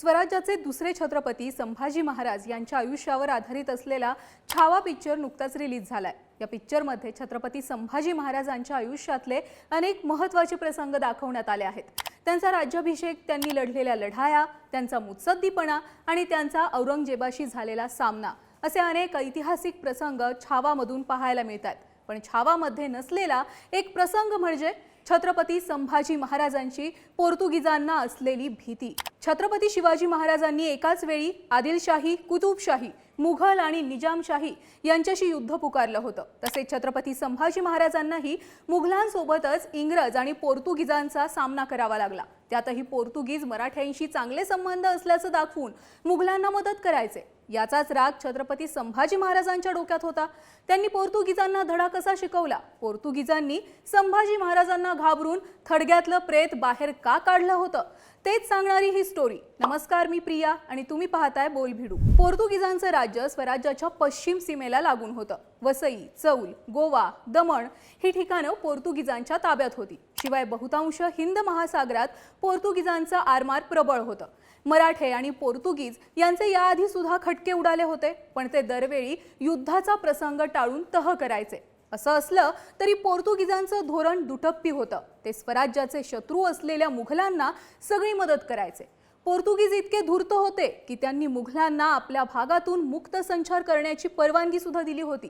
स्वराज्याचे दुसरे छत्रपती संभाजी महाराज यांच्या आयुष्यावर आधारित असलेला छावा पिक्चर नुकताच रिलीज झालाय. या पिक्चरमध्ये छत्रपती संभाजी महाराजांच्या आयुष्यातले अनेक महत्त्वाचे प्रसंग दाखवण्यात आले आहेत. त्यांचा राज्याभिषेक त्यांनी लढलेल्या लढाया त्यांचा मुत्सद्दीपणा आणि त्यांचा औरंगजेबाशी झालेला सामना असे अनेक ऐतिहासिक प्रसंग छावामधून पाहायला मिळतात. पण छावामध्ये नसलेला एक प्रसंग म्हणजे छत्रपती संभाजी महाराजांची पोर्तुगीजांना असलेली भीती. छत्रपती शिवाजी महाराजांनी एकाच वेळी आदिलशाही कुतुबशाही मुघल आणि निजामशाही यांच्याशी युद्ध पुकारलं होतं. तसेच छत्रपती संभाजी महाराजांनाही मुघलांसोबतच इंग्रज आणि पोर्तुगीजांचा सामना करावा लागला. त्यातही पोर्तुगीज मराठ्यांशी चांगले संबंध असल्याचं दाखवून मुघलांना मदत करायचे. याचाच राग छत्रपती संभाजी महाराजांच्या डोक्यात होता. त्यांनी पोर्तुगीजांना धडा कसा शिकवला? पोर्तुगीजांनी संभाजी महाराजांना घाबरून थडग्यातलं प्रेत बाहेर का काढलं होतं? तेच सांगणारी ही स्टोरी नमस्कार मी प्रिया आणि तुम्ही पाहताय बोल भिडू पोर्तुगीजांचं राज्य स्वराज्याच्या पश्चिम सीमेला लागून होतं. वसई चौल गोवा दमण ही ठिकाणं पोर्तुगीजांच्या ताब्यात होती. शिवाय बहुतांश हिंद महासागरात पोर्तुगीजांचं आरमार प्रबळ होतं. मराठे आणि पोर्तुगीज यांचे याआधी सुद्धा खटके उडाले होते पण ते दरवेळी युद्धाचा प्रसंग टाळून तह करायचे. असं असलं तरी पोर्तुगीजांचं धोरण दुटप्पी होतं. ते स्वराज्याचे शत्रू असलेल्या मुघलांना सगळी मदत करायचे. पोर्तुगीज इतके धूर्त होते की त्यांनी मुघलांना आपल्या भागातून मुक्त संचार करण्याची परवानगी सुद्धा दिली होती.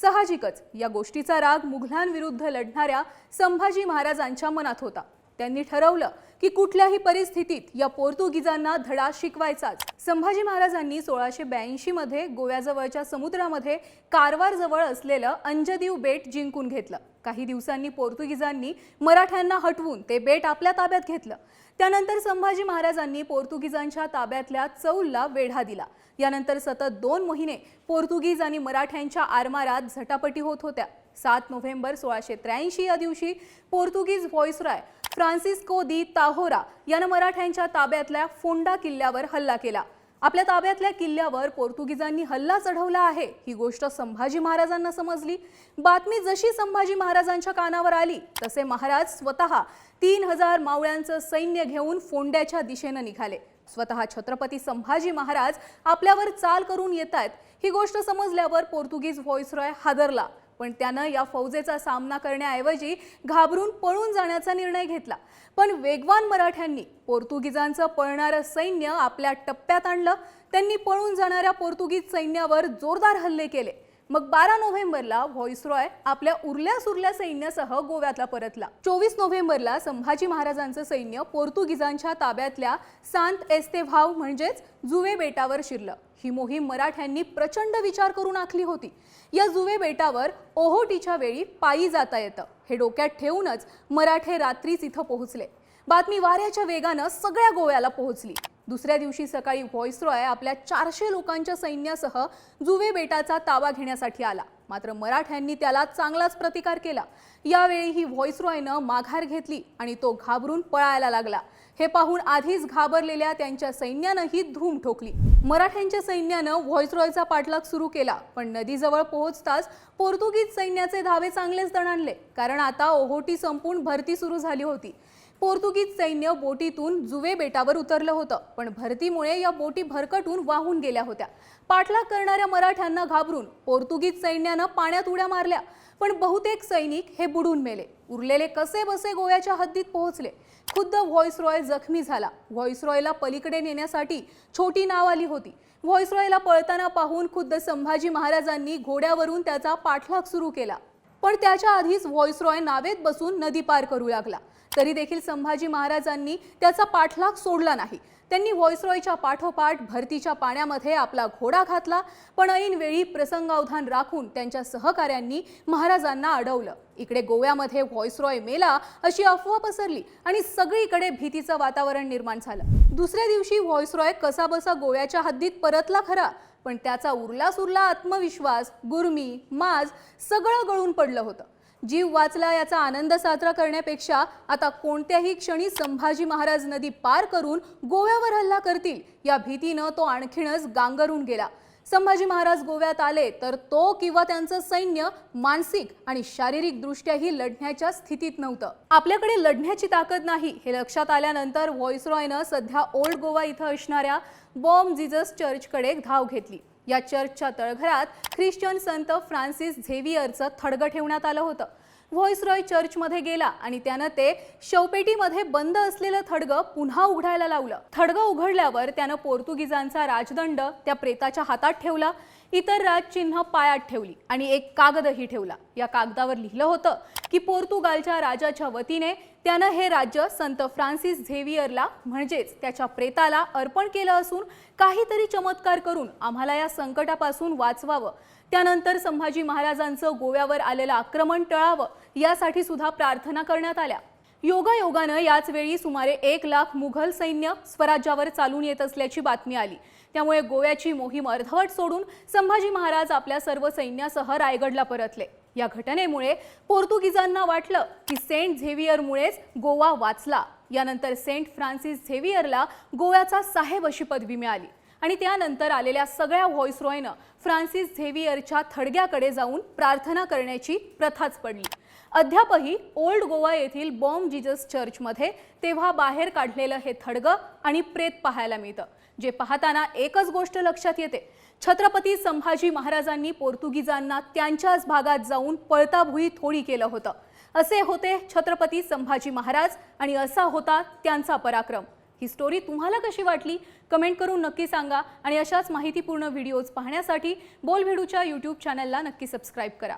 साहजिकच या गोष्टीचा राग मुघलांविरुद्ध लढणाऱ्या संभाजी महाराजांच्या मनात होता. त्यांनी ठरवलं की कुठल्याही परिस्थितीत या पोर्तुगीजांना धडा शिकवायचाच. संभाजी महाराजांनी सोळाशे ब्याऐंशी मध्ये गोव्याजवळच्या समुद्रामध्ये कारवारजवळ असलेलं अंजदीव बेट जिंकून घेतलं. काही दिवसांनी पोर्तुगीजांनी मराठ्यांना हटवून ते बेट आपल्या ताब्यात घेतलं. त्यानंतर संभाजी महाराजांनी पोर्तुगीजांच्या ताब्यातल्या चौलला वेढा दिला. यानंतर सतत दोन महिने पोर्तुगीज आणि मराठ्यांच्या आरमारात झटापटी होत होत्या. सात नोव्हेंबर सोळाशे त्र्याऐंशी या दिवशी पोर्तुगीज व्हॉइसरॉय फ्रान्सिस्को दी ताहोरा यानं मराठ्यांच्या ताब्यातल्या फोंडा किल्ल्यावर हल्ला केला. आपल्या ताब्यातल्या किल्ल्यावर पोर्तुगीजांनी हल्ला चढवला आहे ही गोष्ट संभाजी महाराजांना समजली. बातमी जशी संभाजी महाराजांच्या कानावर आली तसे महाराज स्वतः तीन हजार मावळ्यांचं सैन्य घेऊन फोंड्याच्या दिशेनं निघाले. स्वतः छत्रपती संभाजी महाराज आपल्यावर चाल करून येत आहेत ही गोष्ट समजल्यावर पोर्तुगीज व्हॉइसरॉय हादरला. पण त्यानं या फौजेचा सामना करण्याऐवजी घाबरून पळून जाण्याचा निर्णय घेतला. पण वेगवान मराठ्यांनी पोर्तुगीजांचं पळणारं सैन्य आपल्या टप्प्यात आणलं. त्यांनी पळून जाणाऱ्या पोर्तुगीज सैन्यावर जोरदार हल्ले केले. मग बारा नोव्हेंबरला व्हॉइसरॉय आपल्या उरल्या सुरल्या सैन्यासह गोव्यातला परतला. चोवीस नोव्हेंबरला संभाजी महाराजांचं सैन्य पोर्तुगीजांच्या ताब्यातल्या सांत एस्तेव्हाव म्हणजेच जुवे बेटावर शिरलं. ही मोहीम मराठ्यांनी प्रचंड विचार करून आखली होती. या जुवे बेटावर ओहोटीच्या वेळी पायी जाता येतं. हे डोक्यात ठेवूनच मराठे रात्रीच इथं पोहोचले. बातमी वाऱ्याच्या वेगानं सगळ्या गोव्याला पोहोचली. दुसऱ्या दिवशी सकाळी व्हॉइसरॉय आपल्या चारशे लोकांच्या सैन्यासह जुवे बेटाचा ताबा घेण्यासाठी आला. मात्र मराठ्यांनी त्याला चांगलाच प्रतिकार केला. यावेळी ही व्हॉइसरॉयनं माघार घेतली आणि तो घाबरून पळायला लागला. हे पाहून आधीच घाबरलेल्या त्यांच्या सैन्यानंही धूम ठोकली. मराठ्यांच्या सैन्यानं व्हॉइसरॉयचा पाठलाग सुरू केला पण नदीजवळ पोहोचताच पोर्तुगीज सैन्याचे धावे चांगलेच दणाणले. कारण आता ओहोटी संपून भरती सुरू झाली होती. पोर्तुगीज सैन्य बोटीतून जुवे बेटावर उतरलं होतं पण भरतीमुळे या बोटी भरकटून वाहून गेल्या होत्या. पाठलाग करणाऱ्या मराठ्यांना घाबरून पोर्तुगीज सैन्यानं पाण्यात उड्या मारल्या पण बहुतेक सैनिक हे बुडून मेले. उरलेले कसे बसे गोव्याच्या हद्दीत पोहोचले? खुद्द व्हॉइसरॉय जखमी झाला. व्हॉइसरॉयला पलीकडे नेण्यासाठी छोटी नाव आली होती. व्हॉइसरॉयला पळताना पाहून खुद्द संभाजी महाराजांनी घोड्यावरून त्याचा पाठलाग सुरू केला. पण त्याच्या आधीच व्हॉइसरॉय नावेत बसून नदी पार करू लागला. तरी देखील संभाजी महाराजांनी त्याचा पाठलाग सोडला नाही. त्यांनी व्हॉइसरॉयच्या पाठोपाठ भरतीच्या पाण्यामध्ये आपला घोडा घातला पण ऐन वेळी प्रसंगावधान राखून त्यांच्या सहकाऱ्यांनी महाराजांना अडवलं. इकडे गोव्यामध्ये व्हॉइसरॉय मेला अशी अफवा पसरली आणि सगळीकडे भीतीचं वातावरण निर्माण झालं. दुसऱ्या दिवशी व्हॉइसरॉय कसाबसा गोव्याच्या हद्दीत परतला खरा पण त्याचा उरला सुरला आत्मविश्वास गुरमी माज सगळं गळून पडलं होतं. जीव वाचला याचा आनंद साजरा करण्यापेक्षा आता कोणत्याही क्षणी संभाजी महाराज नदी पार करून गोव्यावर हल्ला करतील या भीतीनं तो आणखीनच गांगरून गेला. संभाजी महाराज गोव्यात आले तर तो किंवा त्यांचं सैन्य मानसिक आणि शारीरिक दृष्ट्याही लढण्याच्या स्थितीत नव्हतं. आपल्याकडे लढण्याची ताकद नाही. हे लक्षात आल्यानंतर व्हॉइसरॉयनं सध्या ओल्ड गोवा इथं असणाऱ्या बॉम्ब जिजस चर्चकडे धाव घेतली. या चर्चच्या तळघरात ख्रिश्चन संत फ्रान्सिस झेवियरचं थडगं ठेवण्यात आलं होतं. व्हॉइसरॉय चर्चमध्ये गेला आणि त्यानं ते शवपेटीमध्ये बंद असलेलं थडगं पुन्हा उघडायला लावलं. थडगं उघडल्यावर त्यानं पोर्तुगीजांचा राजदंड त्या प्रेताच्या हातात ठेवला इतर राजचिन्ह पायात ठेवली आणि एक कागदही ठेवला. या कागदावर लिहिलं होतं की पोर्तुगालच्या राजाच्या वतीने त्यानं हे राज्य संत फ्रान्सिस झेवियरला म्हणजेच त्याच्या प्रेताला अर्पण केलं असून काहीतरी चमत्कार करून आम्हाला या संकटापासून वाचवावं. त्यानंतर संभाजी महाराजांचं गोव्यावर आलेलं आक्रमण टळावं यासाठी सुद्धा प्रार्थना करण्यात आल्या. योगायोगानं याच वेळी सुमारे एक लाख मुघल सैन्य स्वराज्यावर चालून येत असल्याची बातमी आली. त्यामुळे गोव्याची मोहीम अर्धवट सोडून संभाजी महाराज आपल्या सर्व सैन्यासह रायगडला परतले. या घटनेमुळे पोर्तुगीजांना वाटलं की सेंट झेवियरमुळेच गोवा वाचला. यानंतर सेंट फ्रान्सिस झेवियरला गोव्याचा साहेब अशी पदवी मिळाली. आणि त्यानंतर आलेल्या सगळ्या व्हॉइसरॉयनं फ्रान्सिस झेवियरच्या थडग्याकडे जाऊन प्रार्थना करण्याची प्रथाच पडली. अद्यापही ओल्ड गोवा येथील बॉम्ब जिजस चर्चमध्ये तेव्हा बाहेर काढलेलं हे थडगं आणि प्रेत पाहायला मिळतं जे पाहताना एकच गोष्ट लक्षात येते. छत्रपती संभाजी महाराजांनी पोर्तुगीजांना त्यांच्याच भागात जाऊन पळताभुई थोडी केलं होतं. असे होते छत्रपती संभाजी महाराज आणि असा होता त्यांचा पराक्रम. ही स्टोरी तुम्हाला कशी वाटली? कमेंट करून नक्की सांगा आणि अशाच माहितीपूर्ण व्हिडिओज पाहण्यासाठी बोलभिडूच्या यूट्यूब चॅनलला नक्की सबस्क्राईब करा.